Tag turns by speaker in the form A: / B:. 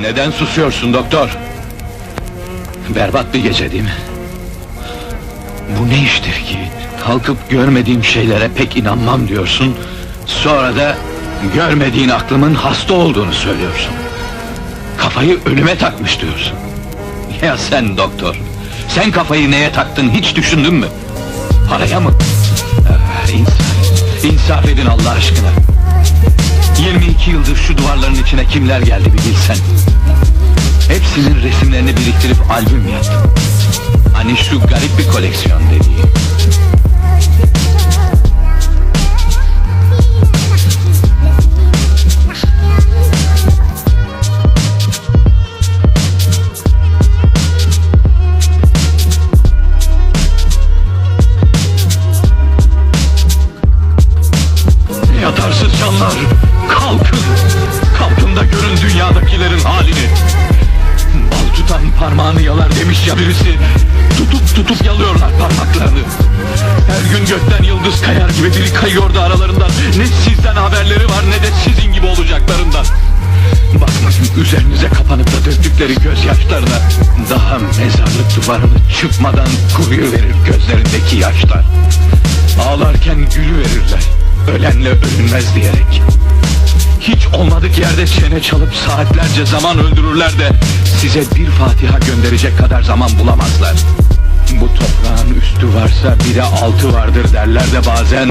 A: Neden susuyorsun doktor? Berbat bir gece değil mi? Bu ne iştir ki? Kalkıp görmediğim şeylere pek inanmam diyorsun. Sonra da görmediğin aklımın hasta olduğunu söylüyorsun. Kafayı ölüme takmış diyorsun. Ya sen doktor, sen kafayı neye taktın hiç düşündün mü? Paraya mı? Ah, insaf, insaf edin Allah aşkına. 22 yıldır şu duvarların içine kimler geldi bir bilsen. Hepsinin resimlerini biriktirip albüm yaptım. Hani şu garip bir koleksiyon dediği. Yatarsız canlar, yıldız kayar gibi biri kayıyordu aralarından. Ne sizden haberleri var ne de sizin gibi olacaklarından. Bakmayın üzerinize kapanıp da döktükleri gözyaşlarına. Daha mezarlık duvarını çıkmadan kuruyu verir gözlerindeki yaşlar. Ağlarken gülü verirler. Ölenle ölünmez diyerek. Hiç olmadık yerde çene çalıp saatlerce zaman öldürürler de size bir Fatiha gönderecek kadar zaman bulamazlar. Varsa bir de altı vardır derler de bazen